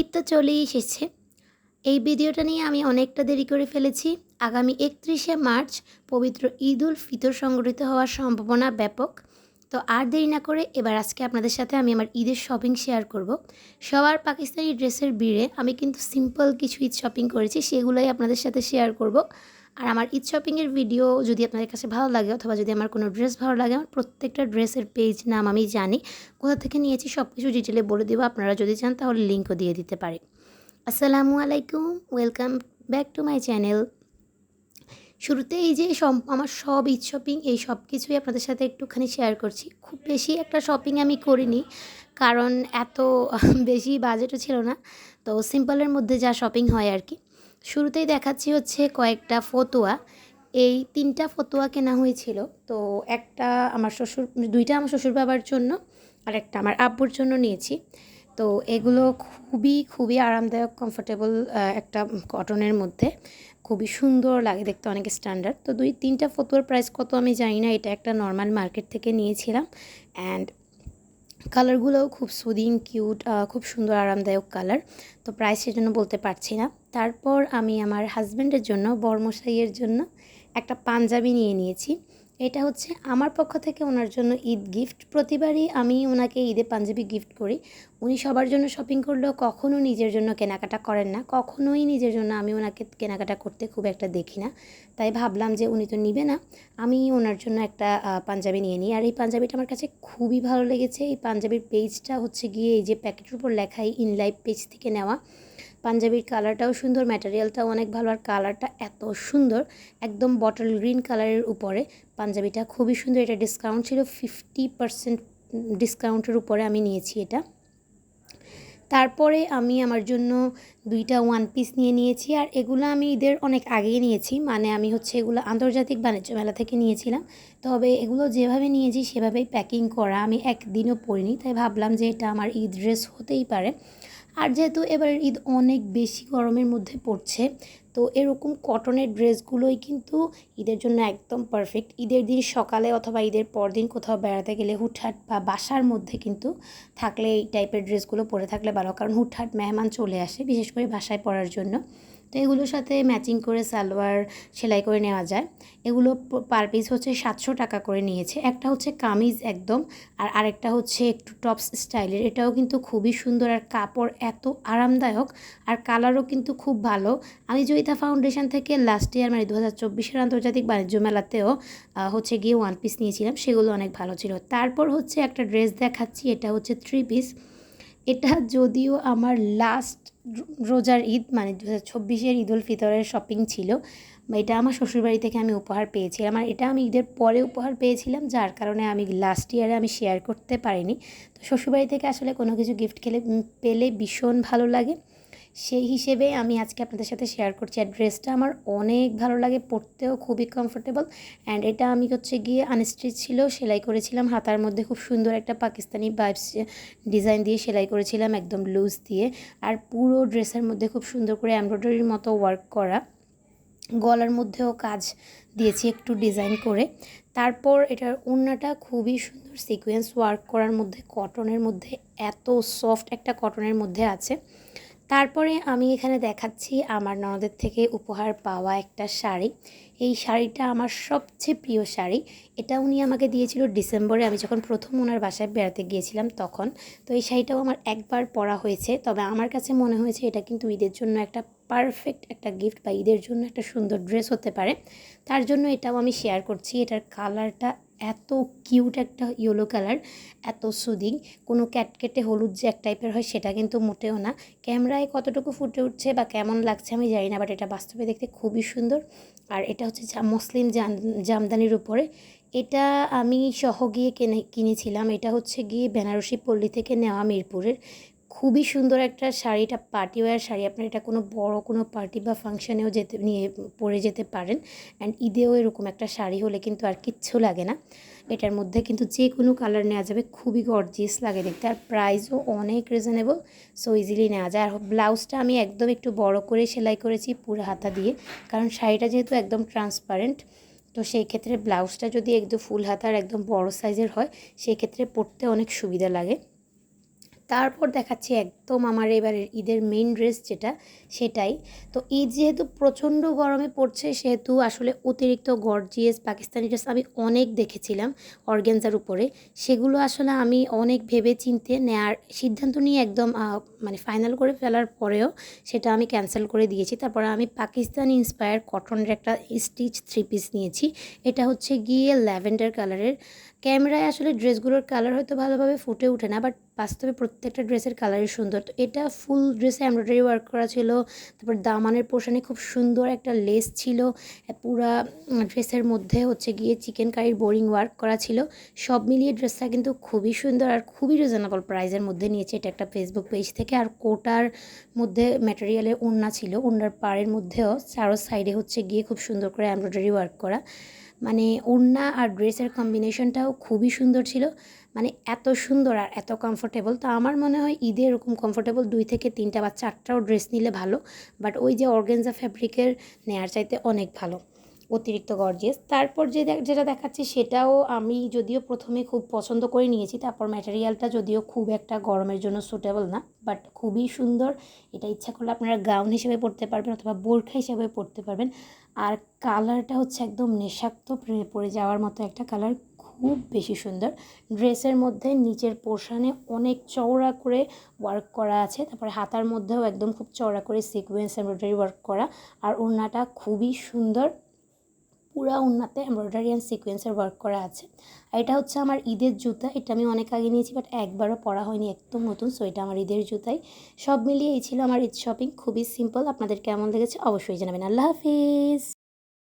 ঈদ তো চলেই এসেছে। এই ভিডিওটা নিয়ে আমি অনেকটা দেরি করে ফেলেছি। আগামী একত্রিশে মার্চ পবিত্র ঈদ উল ফিতর সংগঠিত হওয়ার সম্ভাবনা ব্যাপক। তো আর দেরি না করে এবার আজকে আপনাদের সাথে আমি আমার ঈদের শপিং শেয়ার করব। সবার পাকিস্তানি ড্রেসের ভিড়ে আমি কিন্তু সিম্পল কিছু ঈদ শপিং করেছি, সেগুলোই আপনাদের সাথে শেয়ার করব। আর আমার ঈদ শপিংয়ের ভিডিও যদি আপনাদের কাছে ভালো লাগে অথবা যদি আমার কোনো ড্রেস ভালো লাগে, আমার প্রত্যেকটা ড্রেসের পেজ নাম আমি জানি। কোথা থেকে নিয়েছি সব কিছু ডিটেলে বলে দেবো। আপনারা যদি চান তাহলে লিঙ্কও দিয়ে দিতে পারি। আসসালামু আলাইকুম। Welcome back to my channel শুরুতে এই যে সব, আমার সব ঈদ শপিং এই সব কিছুই আপনাদের সাথে একটুখানি শেয়ার করছি। খুব বেশি একটা শপিং আমি করিনি, কারণ এত বেশি বাজেটও ছিল না। তো সিম্পলের মধ্যে যা শপিং হয় আর কি। শুরুতেই দেখাচ্ছি হচ্ছে কয়েকটা ফতোয়া। এই তিনটা ফতোয়া কেনা হয়েছিল। তো একটা আমার শ্বশুর, দুইটা আমার শ্বশুর বাবার জন্য আর একটা আমার আব্বুর জন্য নিয়েছি। তো এগুলো খুবই খুবই আরামদায়ক কমফোর্টেবল একটা কটনের মধ্যে। খুবই সুন্দর লাগে দেখতে, অনেক স্ট্যান্ডার্ড তো দুই, তিনটা ফতোয়ার প্রাইস কত আমি জানি না। এটা একটা নর্মাল মার্কেট থেকে নিয়েছিলাম। অ্যান্ড কালারগুলোও খুব সুদিং কিউট খুব সুন্দর, আরামদায়ক কালার তো প্রাইস সেজন্য বলতে পারছি না। তারপর আমি আমার হাজব্যান্ডের জন্য, বর্মশাইয়ের জন্য একটা পাঞ্জাবি নিয়ে নিয়েছি। এটা হচ্ছে আমার পক্ষ থেকে ওনার জন্য ঈদ গিফট প্রতিবারই আমি ওনাকে ঈদে পাঞ্জাবি গিফট করি। উনি সবার জন্য শপিং করলেও কখনও নিজের জন্য কেনাকাটা করেন না। কখনোই নিজের জন্য আমি ওনাকে কেনাকাটা করতে খুব একটা দেখি না। তাই ভাবলাম যে উনি তো নিবে না। আমি ওনার জন্য একটা পাঞ্জাবি নিয়ে নিই। আর এই পাঞ্জাবিটা আমার কাছে খুবই ভালো লেগেছে। এই পাঞ্জাবির পেজটা হচ্ছে গিয়ে এই যে প্যাকেটের উপর লেখাই ইন লাইভ পেজ থেকে নেওয়া। পাঞ্জাবির কালারটাও সুন্দর ম্যাটেরিয়ালটাও অনেক ভালো, আর কালারটা এত সুন্দর, একদম বটল গ্রিন কালারের উপরে। পাঞ্জাবিটা খুবই সুন্দর, এটা ডিসকাউন্ট ছিল ফিফটি পারসেন্ট ডিসকাউন্টের উপরে আমি নিয়েছি এটা। তারপরে আমি আমার জন্য দুইটা ওয়ান পিস নিয়ে নিয়েছি, আর এগুলো আমি ঈদের অনেক আগেই নিয়েছি মানে আমি হচ্ছে এগুলো আন্তর্জাতিক বাণিজ্য মেলা থেকে নিয়েছিলাম। তবে এগুলো যেভাবে নিয়েছি, সেভাবেই প্যাকিং করা আমি একদিনও পরিনি তাই ভাবলাম যে এটা আমার ঈদ ড্রেস হতেই পারে। আর যেহেতু এবার ঈদ অনেক বেশি গরমের মধ্যে পড়ছে, তো এরকম কটনের ড্রেসগুলোই কিন্তু ঈদের জন্য একদম পারফেক্ট ঈদের দিন সকালে অথবা ঈদের পরদিন কোথাও বেড়াতে গেলে হুটহাট বা বাসার মধ্যে কিন্তু থাকলে এই টাইপের ড্রেসগুলো পরে থাকলে ভালো। কারণ হুটহাট মেহমান চলে আসে, বিশেষ করে বাসায় পরার জন্য। তো এগুলোর সাথে ম্যাচিং করে সালোয়ার সেলাই করে নেওয়া যায়। এগুলো পার পিস হচ্ছে সাতশো টাকা করে নিয়েছে। একটা হচ্ছে কামিজ একদম, আর আরেকটা হচ্ছে একটু টপস স্টাইলের এটাও কিন্তু খুবই সুন্দর আর কাপড় এত আরামদায়ক, আর কালারও কিন্তু খুব ভালো। আমি জয়িতা ফাউন্ডেশন থেকে লাস্ট ইয়ার মানে দু হাজার চব্বিশের আন্তর্জাতিক বাণিজ্য মেলাতেও হচ্ছে গিয়ে ওয়ান পিস নিয়েছিলাম। সেগুলো অনেক ভালো ছিল। তারপর হচ্ছে একটা ড্রেস দেখাচ্ছি, এটা হচ্ছে থ্রি পিস এটা যদিও আমার লাস্ট রোজার ঈদ মানে দু হাজার ছব্বিশের ঈদ উল ফিতরের শপিং ছিল। এটা আমার শ্বশুরবাড়ি থেকে আমি উপহার পেয়েছিলাম। আর এটা আমি ঈদের পরে উপহার পেয়েছিলাম, যার কারণে আমি লাস্ট ইয়ারে আমি শেয়ার করতে পারিনি। তো শ্বশুরবাড়ি থেকে আসলে কোনো কিছু গিফট খেলে পেলে ভীষণ ভালো লাগে। সেই হিসেবে আমি আজকে আপনাদের সাথে শেয়ার করছি। আর ড্রেসটা আমার অনেক ভালো লাগে, পরতেও খুবই কমফোর্টেবল অ্যান্ড এটা আমি হচ্ছে গিয়ে আনস্টিচ ছিল, সেলাই করেছিলাম। হাতার মধ্যে খুব সুন্দর একটা পাকিস্তানি বাইবস ডিজাইন দিয়ে সেলাই করেছিলাম একদম লুজ দিয়ে। আর পুরো ড্রেসের মধ্যে খুব সুন্দর করে এমব্রয়ডারির মতো ওয়ার্ক করা। গলার মধ্যেও কাজ দিয়েছি একটু ডিজাইন করে। তারপর এটার ওড়নাটা খুবই সুন্দর সিকোয়েন্স ওয়ার্ক করার মধ্যে কটনের মধ্যে এত সফট একটা কটনের মধ্যে আছে। তারপরে আমি এখানে দেখাচ্ছি আমার ননদের থেকে উপহার পাওয়া একটা শাড়ি। এই শাড়িটা আমার সবচেয়ে প্রিয় শাড়ি। এটা উনি আমাকে দিয়েছিল ডিসেম্বরে। আমি যখন প্রথম ওনার বাসায় বেড়াতে গিয়েছিলাম তখন, তো এই শাড়িটাও আমার একবার পরা হয়েছে। তবে আমার কাছে মনে হয়েছে এটা কিন্তু ঈদের জন্য একটা পারফেক্ট একটা গিফট বা ঈদের জন্য একটা সুন্দর ড্রেস হতে পারে। তার জন্য এটাও আমি শেয়ার করছি। এটার কালারটা এত কিউট একটা ইয়েলো কালার, এত সুদিং, কোনো ক্যাটকেটে হলুদ যে এক টাইপের হয় সেটা কিন্তু মোটেও না। ক্যামেরায় কতটুকু ফুটে উঠছে বা কেমন লাগছে আমি জানি না বাট এটা বাস্তবে দেখতে খুবই সুন্দর। আর এটা হচ্ছে মুসলিম জামদানির উপরে। এটা আমি সহ গিয়ে কিনে, কিনেছিলাম। এটা হচ্ছে গিয়ে বেনারসি পল্লী থেকে নেওয়া মিরপুরের। খুবই সুন্দর একটা শাড়িটা পার্টি ওয়ার শাড়ি। আপনার এটা কোনো বড় কোনো পার্টি বা ফাংশানেও যেতে, নিয়ে পরে যেতে পারেন। অ্যান্ড ঈদেও এরকম একটা শাড়ি হলে কিন্তু আর কিচ্ছু লাগে না। এটার মধ্যে কিন্তু যে কোনো কালার নেওয়া যাবে। খুবই গর্জিয়াস লাগে দেখতে। আর প্রাইসও অনেক রিজনেবল সো ইজিলি নেওয়া যায়। আর ব্লাউজটা আমি একদম একটু বড় করে সেলাই করেছি পুরো হাতা দিয়ে। কারণ শাড়িটা যেহেতু একদম ট্রান্সপারেন্ট তো সেই ক্ষেত্রে ব্লাউজটা যদি একদম ফুল হাতার, একদম বড় সাইজের হয়, সেই ক্ষেত্রে পরতে অনেক সুবিধা লাগে। তারপর দেখাচ্ছি একদম আমার এবারের ঈদের মেইন ড্রেস যেটা, সেটাই। তো ঈদ যেহেতু প্রচণ্ড গরমে পড়ছে, সেহেতু আসলে অতিরিক্ত গর্জিয়াস পাকিস্তানি ড্রেস আমি অনেক দেখেছিলাম অর্গেনজার উপরে। সেগুলো আসলে আমি অনেক ভেবে চিনতে নেয়ার, সিদ্ধান্ত নিয়ে একদম মানে ফাইনাল করে ফেলার পরেও সেটা আমি ক্যান্সেল করে দিয়েছি। তারপরে আমি পাকিস্তানি ইন্সপায়ার কটনের একটা স্টিচ থ্রি পিস নিয়েছি। এটা হচ্ছে গিয়ে ল্যাভেন্ডার কালারের ক্যামেরায় আসলে ড্রেসগুলোর কালার হয়তো ভালোভাবে ফুটে ওঠে না বাট বাস্তবে প্রত্যেকটা ড্রেসের কালারই সুন্দর। তো এটা ফুল ড্রেসে এমব্রয়ডারি ওয়ার্ক করা ছিল, তারপর দামানের পোর্শনে খুব সুন্দর একটা লেস ছিল পুরা ড্রেসের মধ্যে হচ্ছে গিয়ে চিকেন কারির বোরিং ওয়ার্ক করা ছিল। সব মিলিয়ে ড্রেসটা কিন্তু খুবই সুন্দর আর খুবই রিজনেবল প্রাইসের মধ্যে নিয়েছে এটা একটা ফেসবুক পেজ থেকে। আর কোটার মধ্যে ম্যাটেরিয়ালের ওড়না ছিল ওড়নার পাড়ের মধ্যেও চারো সাইডে হচ্ছে গিয়ে খুব সুন্দর করে এমব্রয়ডারি ওয়ার্ক করা। মানে ওড়না আর ড্রেসের কম্বিনেশনটাও খুবই সুন্দর ছিল। মানে এত সুন্দর আর এত কমফোর্টেবল তো আমার মনে হয় ঈদে এরকম কমফোর্টেবল দুই থেকে তিনটা বা চারটাও ড্রেস নিলে ভালো বাট ওই যে অর্গেনজা ফ্যাব্রিকের নেয়ার চাইতে অনেক ভালো, অতিরিক্ত গর্জিয়াস তারপর যে যেটা দেখাচ্ছি সেটাও আমি যদিও প্রথমে খুব পছন্দ করে নিয়েছি, তারপর ম্যাটেরিয়ালটা যদিও খুব একটা গরমের জন্য সুটেবল না বাট খুবই সুন্দর। এটা ইচ্ছা করলে আপনারা গাউন হিসেবে পরতে পারবেন অথবা বোরখা হিসেবে পরতে পারবেন। আর কালারটা হচ্ছে একদম নেশাক্ত পড়ে যাওয়ার মতো একটা কালার খুব বেশি সুন্দর। ড্রেসের মধ্যে নিচের পোর্শনে অনেক চওড়া করে ওয়ার্ক করা আছে। তারপরে হাতার মধ্যেও একদম খুব চওড়া করে সিকোয়েন্স এমব্রয়ডারি ওয়ার্ক করা। আর ওড়নাটা খুবই সুন্দর। পুরা উন্নাতে এমব্রয়ডারি অ্যান্ড সিকোয়েন্সের ওয়ার্ক করা আছে। আর এটা হচ্ছে আমার ঈদের জুতা। এটা আমি অনেক আগে নিয়েছি বাট একবারও পরা হয়নি। একদম নতুন সো এটা আমার ঈদের জুতাই। সব মিলিয়ে এই ছিল আমার ঈদ শপিং খুবই সিম্পল আপনাদের কেমন লেগেছে অবশ্যই জানাবেন। আল্লাহ হাফিজ!